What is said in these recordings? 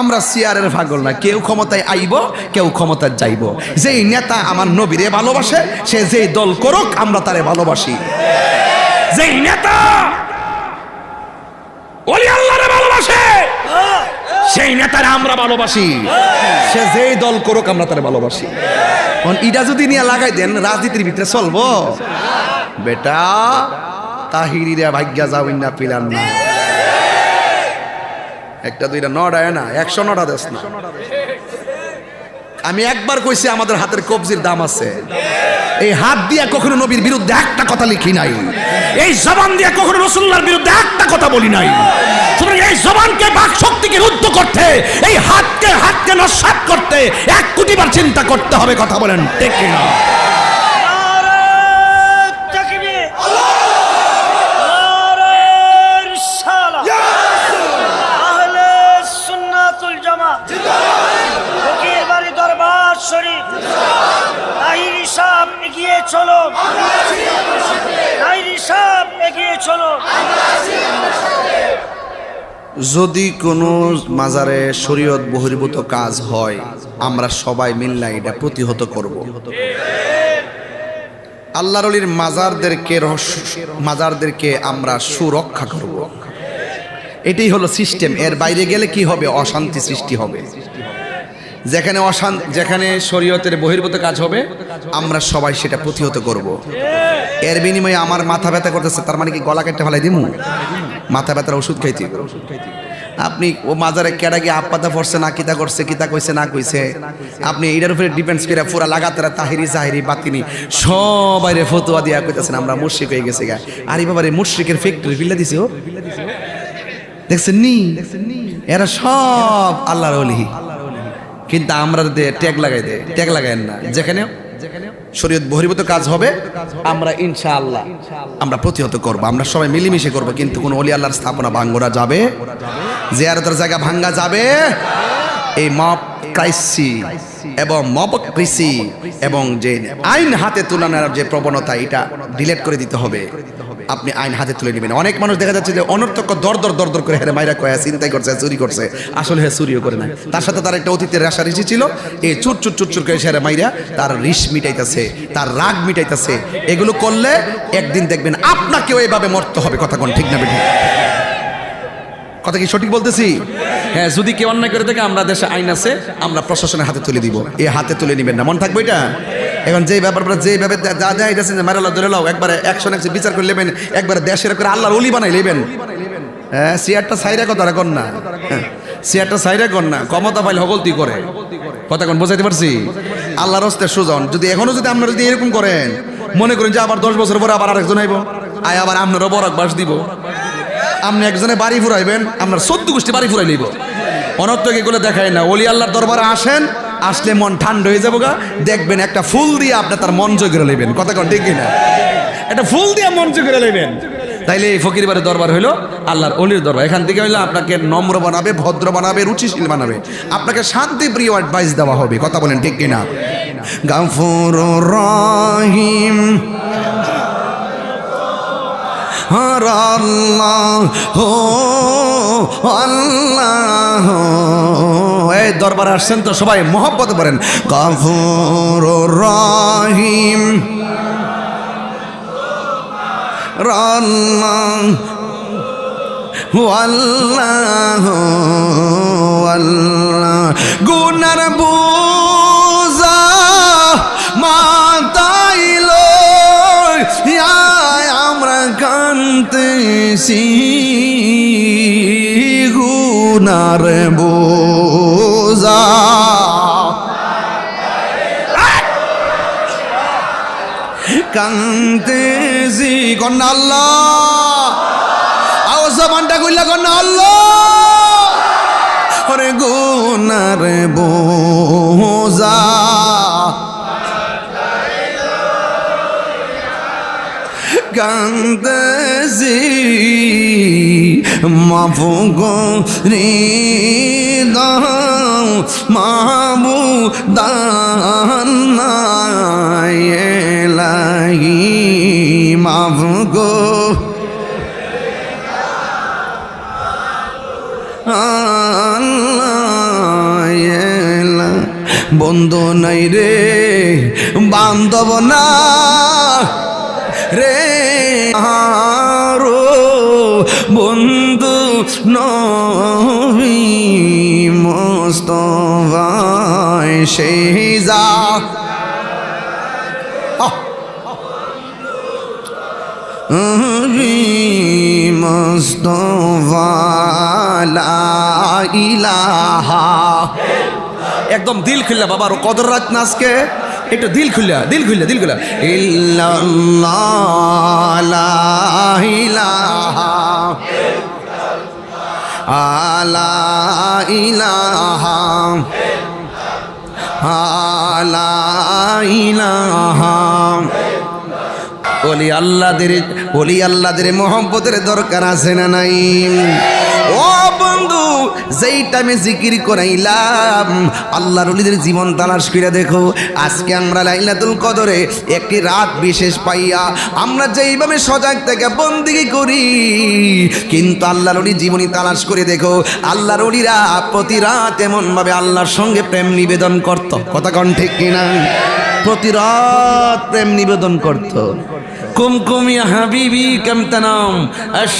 আমরা সিয়ারের পাগল না। কেউ ক্ষমতায় আইব কেউ ক্ষমতায় যাইব। যেই নেতা আমার নবীরে ভালোবাসে সে যেই দল করুক আমরা তারে ভালোবাসি। যেই নেতা ওলি আল্লাহরে ভালোবাসে সেই নেতারে আমরা ভালোবাসি। সে যেই দল করুক আমরা তারে ভালোবাসি। এখন ইটা যদি নিয়ে লাগাই দেন রাজনীতির ভিতরে চলবো। বেটা তাহিরিরা ভাগ্যা যাও না পিলান না একটা, দুইটা নড়ায় না, একশো নড়া দেশ না। আমি একবার কইছি আমাদের হাতের কবজির দাম আছে। এই হাত দিয়ে কখনো নবীর বিরুদ্ধে একটা কথা লিখি নাই। এই জবান দিয়ে কখনো রসুল্লার বিরুদ্ধে একটা কথা বলি নাই। এই জবানকে বাক শক্তিকে রুদ্ধ করতে, এই হাতকে হাতকে নস্বাত করতে এক কোটিবার চিন্তা করতে হবে, কথা বলেন, ঠিক কিনা? চলো এগিয়ে চলো যদি কোনো মাজারে শরীয়ত বহির্ভূত কাজ হয়, আমরা সবাই মিল্লা এটা প্রতিহত করব। আল্লাহরলির মাজারদেরকে রহস্য- মাজারদেরকে আমরা সুরক্ষা করব। এটাই হলো সিস্টেম। এর বাইরে গেলে কি হবে? অশান্তি সৃষ্টি হবে। যেখানে অশান্ত যেখানে শরীয়তের বহির্ভূত কাজ হবে, আমরা সবাই সেটা প্রতিহত করব। এর বিনিময়ে আমার মাথা ব্যথা করতেছে, তার মানে কি গলা কেটে ফেলাই দিমু? মাথা ব্যথার ওষুধ খাইতে। আপনি ও মাজারে কেডা গিয়ে আপাতা পড়ছে না কিতা করছে, কিতা কইছে, না কইছে, আপনি এইটার উপরে ডিপেন্ডস করে পুরা লাগাতার তাহিরি জাহিরি বাতিনি সবাই রে ফতুয়া দিয়া কইতেছেন, আমরা মুশরিক হয়ে গেছে গা। আরে বাবা রে, মুশরিকের ফ্যাক্টরি ফিল্লা দিছে দেখছেন নি? এরা সব আল্লাহর ওলি। কিন্তু আমরা ট্যাগ লাগাই দেয় ট্যাগ লাগাইন না। যেখানে শরীয়ত বহির্ভূত কাজ হবে, আমরা ইনশাআল্লাহ আমরা প্রতিহত করব। আমরা সবাই মিলেমিশে করব, কিন্তু কোন অলি আল্লাহর স্থাপনা ভাঙ্গরা যাবে, জিয়ারতের জায়গা ভাঙ্গা যাবে। এই মপ ক্রাইসি এবং কৃষি এবং যে আইন হাতে তুলনার যে প্রবণতা, এটা ডিলেট করে দিতে হবে। আপনি আইন হাতে তুলে নেবেন। অনেক মানুষ দেখা যাচ্ছে যে অনর্থক দর দর দর দর করে হেরে মাইরা কয়া চিন্তাই করছে, চুরি করছে। আসলে হ্যাঁ চুরিও করে না তার সাথে তার একটা অতীতের রেশা ঋষি ছিল, এই চুর চুর চুর চুর করে সেরে মাইরা তার রিস মিটাইতেছে, তার রাগ মিটাইতেছে। এগুলো করলে একদিন দেখবেন আপনাকেও এইভাবে মরতে হবে, কথা কোন ঠিক না বেঠিক? কথা কি সঠিক বলতেছি? হ্যাঁ যদি কেউ অন্যায় করে থাকে আমরা দেশে আইন আছে আমরা প্রশাসনের হাতে তুলে দিব। এই হাতে তুলে নিবেন না। মন থাকবে এটা? এখন যে ব্যাপারটা যে ভাবে যা যা এটা মারালা ধরে লাও একবারে একশো একশো বিচার করে নেবেন একবারে দেশের করে আল্লাহর অলি বানাই নেবেন। হ্যাঁ সিয়ারটা সাইরা কথা রাখুন না। হ্যাঁ, সিয়ারটা সাইরা কর না। ক্ষমতা পাইলে হগলতি করে। কথা কোন বোঝাইতে পারছি? আল্লাহর হস্তে সুজন। যদি এখনও যদি আপনারা যদি এরকম করেন মনে করেন যে আবার দশ বছর পরে আবার আরেকজন আইব। আয় আবার আপনারও বরাক বাস দিব। আপনি একজনে বাড়ি ফুরাইবেন আপনার সদ্য গোষ্ঠী বাড়ি ফুরাই নিব অনর্থক এগুলো দেখায় না অলি আল্লাহর দরবারে আসেন, আসলে মন ঠান্ডা হয়ে যাব গা। দেখবেন একটা ফুল দিয়ে আপনি তার মন জয় করে নেবেন কথা কন, ঠিক না একটা ফুল দিয়ে মন জয় করে নেবেন তাইলে এই ফকির বাড়ির দরবার হইল আল্লাহর অলির দরবার। এখান থেকে হইল আপনাকে নম্র বানাবে, ভদ্র বানাবে, রুচিশীল বানাবে। আপনাকে শান্তি প্রিয় অ্যাডভাইস দেওয়া হবে। কথা বলেন, ঠিক কিনা? গাফুর রহিম। আল্লাহ হো আল্লাহ। এই দরবার আসছেন তো সবাই মোহব্বত করেন। গাফুর রহিম। আল্লাহ আল্লাহ। গুনার বুজা আমরা কান্তেছি গুনার বোঝা। কান্তেছি কন্যা আল্লাহ। আও জবানটা কইলা কন্যা গুনার বোঝা। কান্দেছি মাফু রে দাও মাবু দানাই মাফ গো বন্ধু নাই রে বান্ধব না নবী মোস্তফায় সেই যা আহ ইলাহা। একদম দিল খুললা বাবার কদর রাত না আজকে? একটু দিল খুললা দিল খুললা দিল খুললা। ইলাহা। আলা ইলাহা আলা ইলাহা। আল্লাহদের মোহব্বতের দরকার আছে না নাই? যেই টাইমে জিকির করাইলাম, আল্লাহর ওলিদের জীবন তালাশ করে দেখো, আজকে আমরা লাইলাতুল কদরে একটি রাত বিশেষ পাইয়া, আমরা যেইভাবে সজাগ থেকে বন্দিগি করি, কিন্তু আল্লাহর ওলি জীবনী তালাশ করে দেখো, আল্লাহর ওলিরা প্রতি রাত এমনভাবে আল্লাহর সঙ্গে প্রেম নিবেদন করত। কথা কন ঠিক কিনা? প্রতি রাত প্রেম নিবেদন করত। কুমকুমিয়া হাবিবি কেমতানাম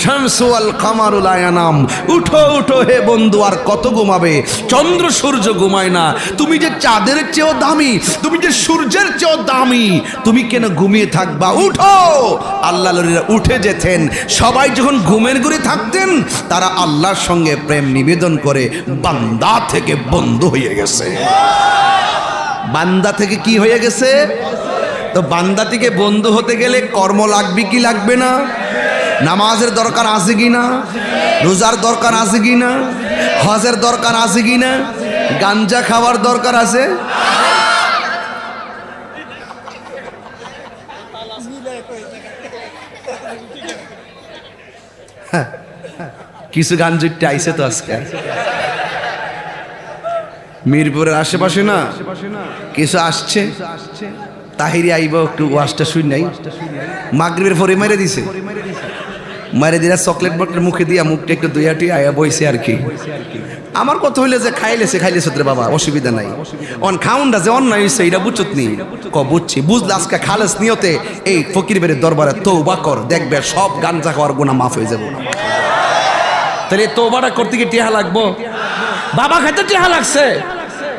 শামসু আল কামারুল আয়ানাম উঠো উঠো হে বন্ধু, আর কত ঘুমাবে? চন্দ্র সূর্য ঘুমায় না। তুমি যে চাঁদের চেয়েও দামি, তুমি যে সূর্যের চেয়েও দামি, তুমি কেন ঘুমিয়ে থাকবা? উঠো! আল্লাহ উঠে যেতেন। সবাই যখন ঘুমের ঘুরে থাকতেন, তারা আল্লাহর সঙ্গে প্রেম নিবেদন করে বান্দা থেকে বন্ধ হয়ে গেছে। বান্দা থেকে কি হয়ে গেছে? তো বান্দা থেকে বন্ধু হতে গেলে কর্ম লাগবে কি লাগবে না? নামাজের দরকার আছে কি না? রোজার দরকার আছে কি না? হজের দরকার আছে কি না? গাঞ্জা খাওয়ার দরকার আছে? কিছু গান জুটতে আইসে তো আজকে। মিরপুরের আশেপাশে না? কিছু আসছে? তাহিরি আইব, একটু ওয়াশটা শুই নাই। মাগরিবের পরে মেরে দিছে। মারে দিয়া চকলেট বকলেট মুখে দিয়া মুখটা একটু দুইয়াটি আয়া বইছে আর কি। আমার কথা হইলে যে খাইলেছে খাইলেছে তোর বাবা, অসুবিধা নাই। অন খাউন্ডা যে অন্যায় হয়েছে এটা বুঝছত নি? ক, বুঝছি। বুঝলে আজকে খালেস নিয়তে এই ফকির বেড়ে দরবারে তৌবা কর, দেখবে সব গাঞ্জা খাওয়ার গুণা মাফ হয়ে যাব। তাহলে তৌবাটা করতে কি টেহা লাগবো? বাবা খাইতে টেহা লাগছে,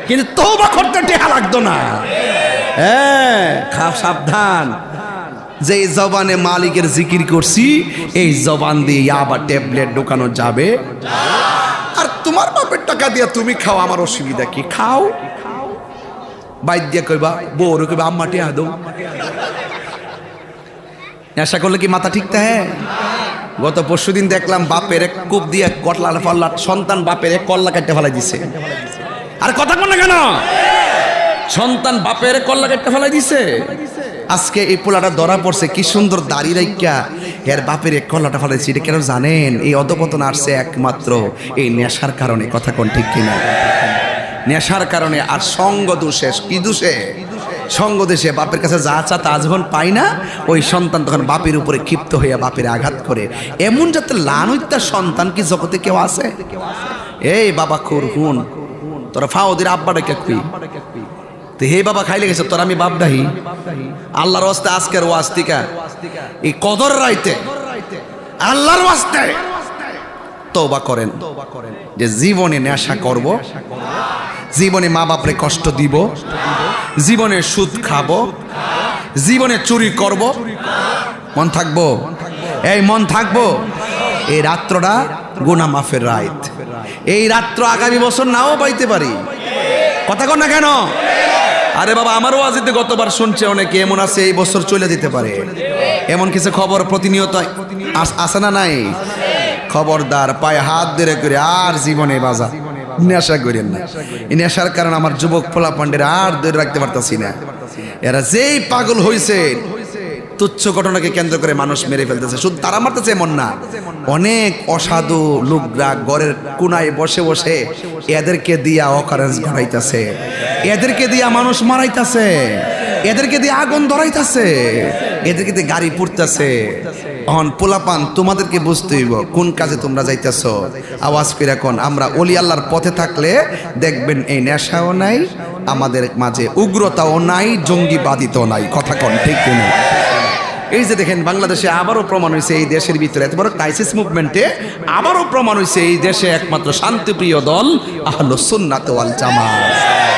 কিন্তু তৌবা করতে টেহা লাগতো না। হ্যাঁ সাবধান। যে জবানে মালিকের জিকির করছি, এই জবান দিয়ে আবার ট্যাবলেট ঢোকানো যাবে। আর তোমার বাপের টাকা দিয়ে তুমি খাও, আমার অসুবিধা কি? খাও। বাইর দিয়ে কইবা, বউরে কইবা, আম্মা টিয়া দৌ নেশা করলে কি মাথা ঠিক হ্যাঁ গত পরশু দিন দেখলাম বাপের এক কূপ দিয়ে কটলা পাল্লা সন্তান বাপের এক কল্লা কাটতে ফেলাই দিছে। আর কথা কোন কেন? সন্তান বাপের কল্লা কাটতে ফেলাই দিছে। আজকে এই পোলাটা ধরা পড়ছে, কি সুন্দর দাড়ি রাইকা এর বাপের এক কল্লাটা ফেলাইছে, এটা কেন জানেন? এই অধপতন আসছে একমাত্র এই নেশার কারণে, কথা কোন ঠিক কিনা? নেশার কারণে আর সঙ্গ দোষে, কি দোষে? সঙ্গ দেশে বাপের কাছে যা চা তা যখন পাই না। ওই সন্তান তখন বাপের উপরে ক্ষিপ্ত হইয়া বাপের আঘাত করে। এমন যাতে লানুইতার সন্তান কি জগতে কেউ আছে? এই বাবা খুর হুন তোরা ফাওদের আব্বা ডেকে খুই তো হে বাবা খাইলে গেছে, তোর আমি বাপ ডাহি আল্লাহর ওয়াস্তে আজকের ওয়াস্তিকা এই কদর রাইতে, আল্লাহর ওয়াস্তে তওবা করেন। যে জীবনে নেশা করব, জীবনে মা বাপরে কষ্ট দিব, জীবনে সুদ খাব, জীবনে চুরি করব। মন থাকব? এই মন থাকব? এই রাত্রটা গুনা মাফের রাত। এই রাত্র আগামী বছর নাও পাইতে পারি। কথা কর না কেন? আরে বাবা আমারও আজিতে গতবার শুনছে অনেকে, এমন আছে এই বছর চলে যেতে পারে। এমন কিছু খবর প্রতিনিয়ত আস- না নাই? খবরদার পায়ে হাত ধরে করে আর জীবনে বাজা নেশা করেন না। নেশার কারণে আমার যুবক ফোলা পান্ডের আর ধরে রাখতে পারতাছি না। এরা যেই পাগল হইছে তুচ্ছ ঘটনাকে কেন্দ্র করে মানুষ মেরে ফেলতেছে। শুধু তারা মারতেছে এমন না। অনেক অসাধু লোকরা ঘরের কোনায় বসে বসে এদেরকে দিয়া অকারেন্স ঘটাইতেছে। এদেরকে দিয়া মানুষ মারাইতেছে। এদেরকে দিয়ে আগুন ধরাইতেছে। এদেরকে দিয়ে গাড়ি পুড়তেছে। অহন পোলাপান, তোমাদেরকে বুঝতে হইব, কোন কাজে তোমরা যাইতেছ? আওয়াজ করে এখন আমরা অলি আল্লাহর পথে থাকলে দেখবেন এই নেশাও নাই, আমাদের মাঝে উগ্রতাও নাই জঙ্গিবাদিত নাই। কথা কন, ঠিক কিনা? এই যে দেখেন, বাংলাদেশে আবারও প্রমাণ হয়েছে এই দেশের ভিতরে। এত বড় ক্রাইসিস মুভমেন্টে আবারও প্রমাণ হয়েছে এই দেশে একমাত্র শান্তিপ্রিয় দল আহলো সুন্নাত ওয়াল জামাত।